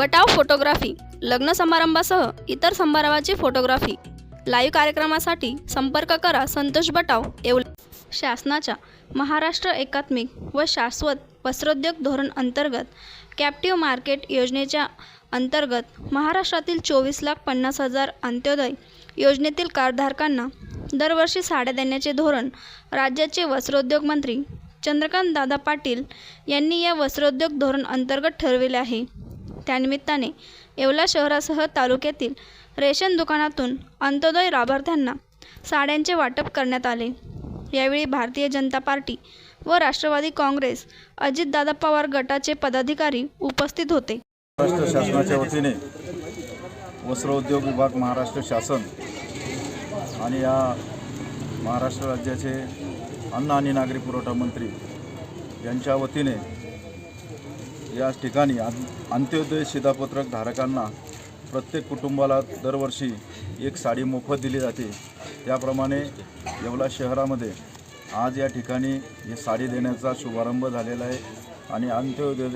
बटाव photography लग्न समारंभासह इतर समारंभाची photography. Live कार्यक्रमासाठी संपर्क करा संतोष बटाव येवले शासनाच्या महाराष्ट्र एकात्मिक व शाश्वत वस्त्रोद्योग धोरण अंतर्गत कॅप्टिव्ह मार्केट योजनेच्या अंतर्गत महाराष्ट्रातील चोवीस लाख पन्नास हजार अंत्योदय योजनेतील कार्डधारकांना दरवर्षी साड्या देण्याचे धोरण राज्याचे वस्त्रोद्योग मंत्री चंद्रकांत दादा पाटील यांनी या वस्त्रोद्योग धोरण अंतर्गत ठरविले आहे. त्यानिमित्ताने येवला शहरासह तालुक्यातील रेशन दुकानातून अंत्योदय लाभार्थ्यांना साड्यांचे वाटप करण्यात आले. यावेळी भारतीय जनता पार्टी व राष्ट्रवादी काँग्रेस अजितदादा पवार गटाचे पदाधिकारी उपस्थित होते. महाराष्ट्र शासनाच्या वतीने वस्त्रोद्योग विभाग महाराष्ट्र शासन आणि या महाराष्ट्र राज्याचे अन्न आणि नागरी पुरवठा मंत्री यांच्या वतीने या ठिकाणी अंत्योदय शिधापत्रक धारकांना प्रत्येक कुटुंबाला दरवर्षी एक साडी मोफत दिली जाते. त्याप्रमाणे येवला शहरामध्ये आज या ठिकाणी हे साडी देण्याचा शुभारंभ झालेला आहे आणि अंत्योदय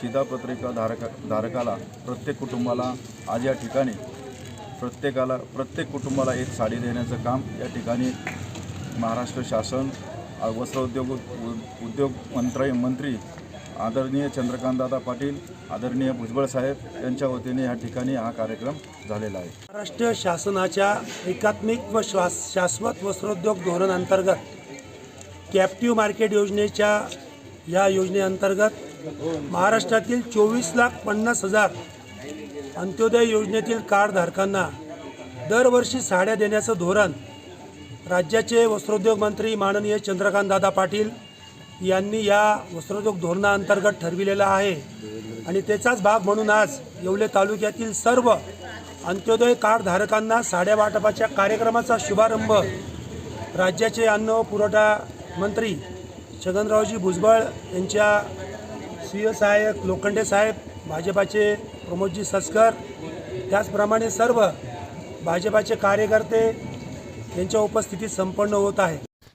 शिधापत्रिका धारका धारकाला प्रत्येक कुटुंबाला आज या ठिकाणी प्रत्येकाला प्रत्येक कुटुंबाला एक साडी देण्याचं काम या ठिकाणी महाराष्ट्र शासन वस्त्रोद्योग उ- उद्योग मंत्री मंत्री आदरणीय चंद्रकांतदादा पाटील आदरणीय भुजबळ साहेब यांच्या वतीने या ठिकाणी हा कार्यक्रम झालेला आहे. महाराष्ट्र शासनाच्या एकात्मिक व श्वास शाश्वत वस्त्रोद्योग धोरण अंतर्गत कॅप्टिव्ह मार्केट योजनेच्या या योजनेअंतर्गत महाराष्ट्रातील चोवीस लाख पन्नास हजार अंत्योदय योजनेतील कार्डधारकांना दरवर्षी साड्या देण्याचं धोरण राज्याचे वस्त्रोद्योग मंत्री माननीय चंद्रकांतदादा पाटील यांनी या वस्त्रोद्योग धोरणाअंतर्गत ठरविलेलं आहे. आणि त्याचाच भाग म्हणून आज येवले तालुक्यातील सर्व अंत्योदय कार्डधारकांना साड्या वाटपाच्या कार्यक्रमाचा शुभारंभ राज्याचे अन्न व पुरवठा मंत्री छगनरावजी भुजबळ यांच्या स्वीय सहाय्यक लोखंडे साहेब भाजपाचे प्रमोदजी सस्कर त्याचप्रमाणे सर्व भाजपाचे कार्यकर्ते यांच्या उपस्थितीत संपन्न होत आहे